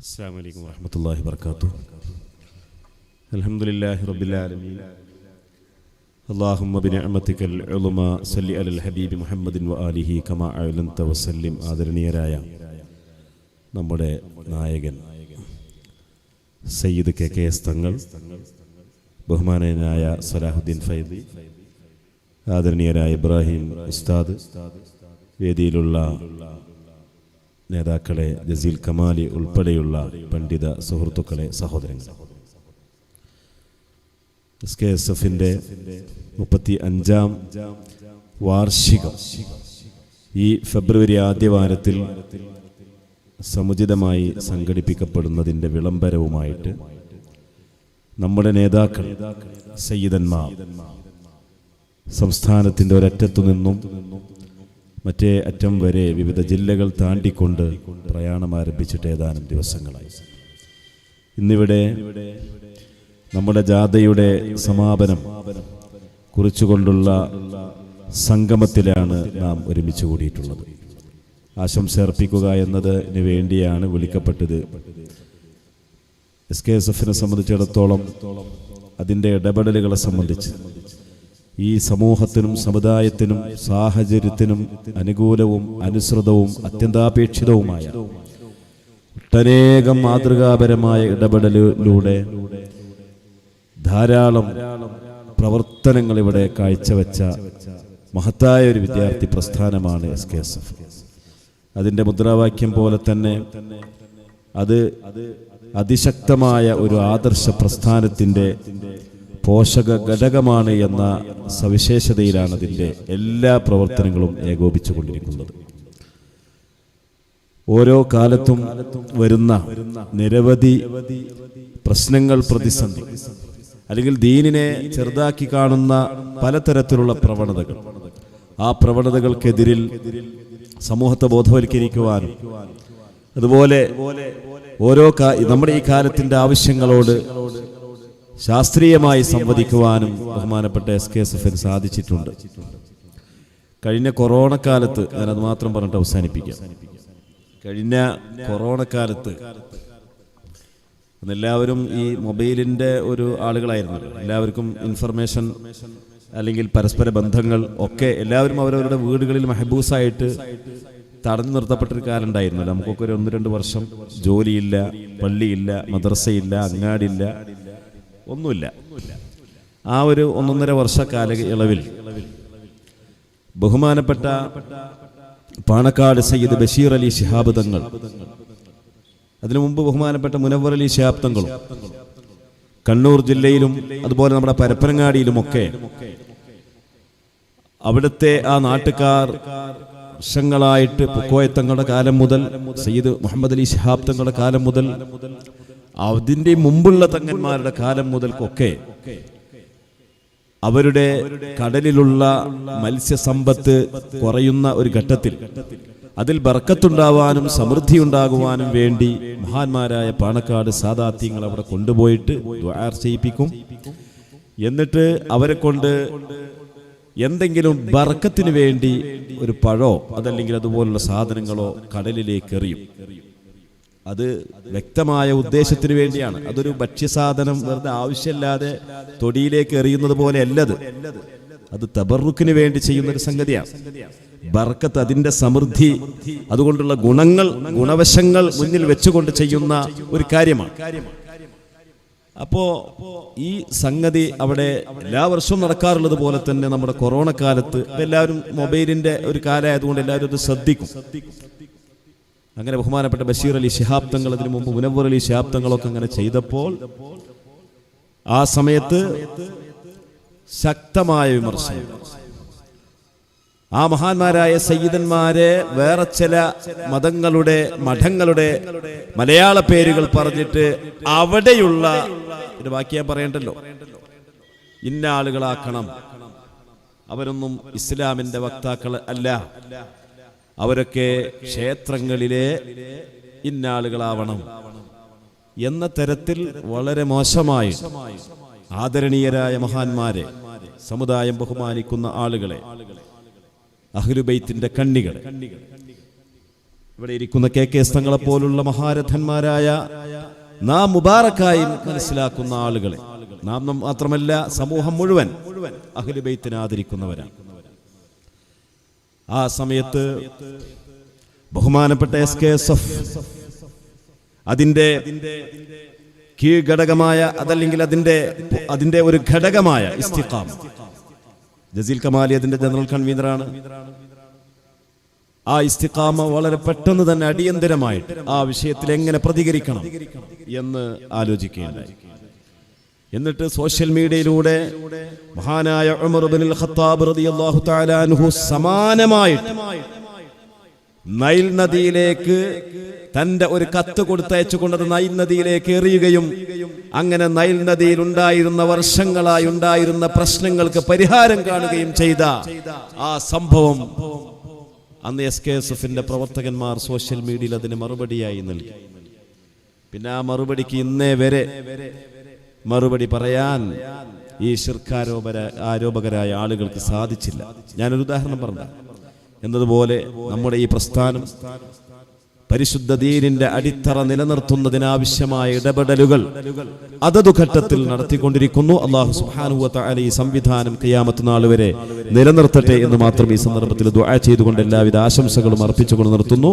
السلام عليكم ورحمة الله وبركاته الحمد لله رب العالمين اللهم بنعمتك العظمى صل على الحبيب محمد وآله كما أعلنت وسلم ആദരണീയരായ നമ്മുടെ നായകൻ സയ്യിദ് കെ കെ എസ് തങ്ങൾ ബഹുമാനനായ സലാഹുദ്ദീൻ ഫൈദി ആദരണീയരായ ഇബ്രാഹിം ഉസ്താദ് വേദിയിലുള്ള നേതാക്കളെ ജസീൽ കമാലി ഉൾപ്പെടെയുള്ള പണ്ഡിത സുഹൃത്തുക്കളെ സഹോദരങ്ങൾ എസ് കെ എസ് എഫിന്റെ മുപ്പത്തി അഞ്ചാം വാർഷികം ഈ ഫെബ്രുവരി ആദ്യ വാരത്തിൽ സമുചിതമായി സംഘടിപ്പിക്കപ്പെടുന്നതിന്റെ വിളംബരവുമായിട്ട് നമ്മുടെ നേതാക്കൾ സയ്യിദന്മാർ സംസ്ഥാനത്തിന്റെ ഒരറ്റത്തു നിന്നും മറ്റേ അറ്റം വരെ വിവിധ ജില്ലകൾ താണ്ടിക്കൊണ്ട് പ്രയാണം ആരംഭിച്ചിട്ട് ഏതാനും ദിവസങ്ങളായി. ഇന്നിവിടെ നമ്മുടെ ജാഥയുടെ സമാപനം കുറിച്ചുകൊണ്ടുള്ള സംഗമത്തിലാണ് നാം ഒരുമിച്ച് കൂടിയിട്ടുള്ളത്. ആശംസ അർപ്പിക്കുക എന്നതിന് വേണ്ടിയാണ് വിളിക്കപ്പെട്ടത്. എസ് കെ എസ് എഫിനെ സംബന്ധിച്ചിടത്തോളം അതിന്റെ ഇടപെടലുകളെ സംബന്ധിച്ച് ഈ സമൂഹത്തിനും സമുദായത്തിനും സാഹചര്യത്തിനും അനുകൂലവും അനുസൃതവും അത്യന്താപേക്ഷിതവുമായ ഒട്ടനേകം മാതൃകാപരമായ ഇടപെടലിലൂടെ ധാരാളം പ്രവർത്തനങ്ങൾ ഇവിടെ കാഴ്ചവെച്ച മഹത്തായ ഒരു വിദ്യാർത്ഥി പ്രസ്ഥാനമാണ് എസ് കെ എസ് എഫ്. അതിന്റെ മുദ്രാവാക്യം പോലെ തന്നെ അത് അതിശക്തമായ ഒരു ആദർശ പ്രസ്ഥാനത്തിന്റെ പോഷക ഘടകമാണ് എന്ന സവിശേഷതയിലാണ് അതിന്റെ എല്ലാ പ്രവർത്തനങ്ങളും ഏകോപിച്ചു കൊണ്ടിരിക്കുന്നത് ഓരോ കാലത്തും വരുന്ന നിരവധി പ്രശ്നങ്ങൾ പ്രതിസന്ധി അല്ലെങ്കിൽ ദീനിനെ ചെറുതാക്കി കാണുന്ന പലതരത്തിലുള്ള പ്രവണതകൾ. ആ പ്രവണതകൾക്കെതിരിൽ സമൂഹത്തെ ബോധവൽക്കരിക്കുവാനും അതുപോലെ ഓരോ നമ്മുടെ ഈ കാലത്തിന്റെ ആവശ്യങ്ങളോട് ശാസ്ത്രീയമായി സംവദിക്കുവാനും ബഹുമാനപ്പെട്ട എസ് കെ എസ് എഫിന് സാധിച്ചിട്ടുണ്ട്. കഴിഞ്ഞ കൊറോണ കാലത്ത് ഞാനത് മാത്രം പറഞ്ഞിട്ട് അവസാനിപ്പിക്കാം. കഴിഞ്ഞ കൊറോണ കാലത്ത് എല്ലാവരും ഈ മൊബൈലിന്റെ ഒരു ആളുകളായിരുന്നു. എല്ലാവർക്കും ഇൻഫർമേഷൻ അല്ലെങ്കിൽ പരസ്പര ബന്ധങ്ങൾ ഒക്കെ എല്ലാവരും അവരവരുടെ വീടുകളിൽ മെഹബൂസായിട്ട് തടഞ്ഞു നിർത്തപ്പെട്ടൊരു കാലം ഉണ്ടായിരുന്നു നമുക്കൊക്കെ ഒരു ഒന്ന് രണ്ട് വർഷം ജോലിയില്ല പള്ളിയില്ല മദ്രസയില്ല അങ്ങാടിയില്ല. ഒന്നുമില്ല. ആ ഒരു ഒന്നൊന്നര വർഷ കാലയളവിൽ ബഹുമാനപ്പെട്ട പാണക്കാട് സയ്യിദ് ബഷീർ അലി ശിഹാബ് തങ്ങൾ അതിനു മുമ്പ് ബഹുമാനപ്പെട്ട മുനവർ അലി ശിഹാബ് തങ്ങളും കണ്ണൂർ ജില്ലയിലും അതുപോലെ നമ്മുടെ പരപ്പനങ്ങാടിയിലുമൊക്കെ അവിടുത്തെ ആ നാട്ടുകാർ വർഷങ്ങളായിട്ട് പുക്കോയത്തങ്ങളുടെ കാലം മുതൽ സയ്യിദ് മുഹമ്മദ് അലി ശിഹാബ് തങ്ങളുടെ കാലം മുതൽ അതിന്റെ മുമ്പുള്ള തങ്ങന്മാരുടെ കാലം മുതൽക്കൊക്കെ അവരുടെ കടലിലുള്ള മത്സ്യസമ്പത്ത് കുറയുന്ന ഒരു ഘട്ടത്തിൽ അതിൽ ബർക്കത്തുണ്ടാവാനും സമൃദ്ധി ഉണ്ടാകുവാനും വേണ്ടി മഹാന്മാരായ പാണക്കാട് സാദാത്യങ്ങൾ അവിടെ കൊണ്ടുപോയിട്ട് ദ്വാർ ചെയ്യിപ്പിക്കും. എന്നിട്ട് അവരെ കൊണ്ട് എന്തെങ്കിലും ബർക്കത്തിന് വേണ്ടി ഒരു പഴോ അതല്ലെങ്കിൽ അതുപോലുള്ള സാധനങ്ങളോ കടലിലേക്ക് എറിയും. അത് വ്യക്തമായ ഉദ്ദേശത്തിന് വേണ്ടിയാണ്. അതൊരു ഭക്ഷ്യസാധനം വെറുതെ ആവശ്യമില്ലാതെ തൊടിയിലേക്ക് എറിയുന്നത് പോലെ അല്ലത് അത് തബറുക്കിന് വേണ്ടി ചെയ്യുന്ന ഒരു സംഗതിയാണ്. ബർക്കത്ത് അതിന്റെ സമൃദ്ധി അതുകൊണ്ടുള്ള ഗുണങ്ങൾ ഗുണവശങ്ങൾ മുന്നിൽ വെച്ചുകൊണ്ട് ചെയ്യുന്ന ഒരു കാര്യമാണ്. അപ്പോ ഈ സംഗതി അവിടെ എല്ലാ വർഷവും നടക്കാറുള്ളത് പോലെ തന്നെ നമ്മുടെ കൊറോണ കാലത്ത് എല്ലാവരും മൊബൈലിന്റെ ഒരു കാലമായതുകൊണ്ട് എല്ലാവരും അത് ശ്രദ്ധിക്കും. അങ്ങനെ ബഹുമാനപ്പെട്ട ബഷീർ അലി ശിഹാബ് തങ്ങൾ അതിനു മുമ്പ് മുനവർ അലി ശിഹാബ് തങ്ങളൊക്കെ അങ്ങനെ ചെയ്തപ്പോൾ ആ സമയത്ത് ശക്തമായ വിമർശനം. ആ മഹാന്മാരായ സയ്യിദന്മാരെ വേറെ ചില മതങ്ങളുടെ മഠങ്ങളുടെ മലയാള പേരുകൾ പറഞ്ഞിട്ട് അവിടെയുള്ള ഇത് ബാക്കി ഞാൻ പറയണ്ടല്ലോ. ഇന്ന ആളുകളാക്കണം. അവരൊന്നും ഇസ്ലാമിന്റെ വക്താക്കൾ അല്ല. അവരൊക്കെ ക്ഷേത്രങ്ങളിലെ ഇന്നാളുകളാവണം എന്ന തരത്തിൽ വളരെ മോശമായി ആദരണീയരായ മഹാന്മാരെ സമുദായം ബഹുമാനിക്കുന്ന ആളുകളെ അഹ്ലുബൈത്തിന്റെ കണ്ണികൾ. ഇവിടെ ഇരിക്കുന്ന കെ കെ സ്ഥങ്ങളെ പോലുള്ള മഹാരഥന്മാരായ നാം മുബാറക്കായി മനസ്സിലാക്കുന്ന ആളുകളെ നാം മാത്രമല്ല സമൂഹം മുഴുവൻ അഹ്ലുബൈത്തിനെ ആദരിക്കുന്നവരാണ്. ആ സമയത്ത് ബഹുമാനപ്പെട്ട എസ് കെ എസ് എഫ് അതിന്റെ കീഴ്ഘടകമായ അതല്ലെങ്കിൽ അതിന്റെ അതിന്റെ ഒരു ഘടകമായ ഇസ്തിഖാം. ജസീൽ കമാലി അതിന്റെ ജനറൽ കൺവീനറാണ്. ആ ഇസ്തിഖാമ വളരെ പെട്ടെന്ന് തന്നെ അടിയന്തരമായിട്ട് ആ വിഷയത്തിൽ എങ്ങനെ പ്രതികരിക്കണം എന്ന് ആലോചിക്കുകയുണ്ടായി എന്നിട്ട് സോഷ്യൽ മീഡിയയിലൂടെ മഹാനായ ഉമർ ഇബ്നുൽ ഖത്താബ് റളിയല്ലാഹു തആല അൻഹു സമാനമായിട്ട് നൈൽ നദിയിലേക്ക് തന്റെ ഒരു കത്ത് കൊടുത്തയച്ചു കൊണ്ടത് നൈൽ നദിയിലേക്ക് എറിയുകയും അങ്ങനെ നൈൽ നദിയിൽ ഉണ്ടായിരുന്ന വർഷങ്ങളായി ഉണ്ടായിരുന്ന പ്രശ്നങ്ങൾക്ക് പരിഹാരം കാണുകയും ചെയ്ത ആ സംഭവം അന്ന് എസ് കെ എസ് എഫിന്റെ പ്രവർത്തകന്മാർ സോഷ്യൽ മീഡിയയിൽ അതിന് മറുപടിയായി നൽകി. പിന്നെ ആ മറുപടിക്ക് ഇന്നേ വരെ മറുപടി പറയാൻ ഈ ശിർക്കാരോപര ആരോപകരായ ആളുകൾക്ക് സാധിച്ചില്ല. ഞാനൊരു ഉദാഹരണം പറഞ്ഞ. എന്നതുപോലെ നമ്മുടെ ഈ പ്രസ്ഥാനം പരിശുദ്ധ ദീനിന്റെ അടിത്തറ നിലനിർത്തുന്നതിനാവശ്യമായ ഇടപെടലുകൾ അതതു ഘട്ടത്തിൽ നടത്തിക്കൊണ്ടിരിക്കുന്നു. അള്ളാഹു സുഹാനുവത്ത അല ഈ സംവിധാനം കയ്യാമത്ത് നാൾ വരെ നിലനിർത്തട്ടെ എന്ന് മാത്രം ഈ സന്ദർഭത്തിൽ ദുആ ചെയ്തുകൊണ്ട് എല്ലാവിധ ആശംസകളും അർപ്പിച്ചുകൊണ്ട് നിർത്തുന്നു.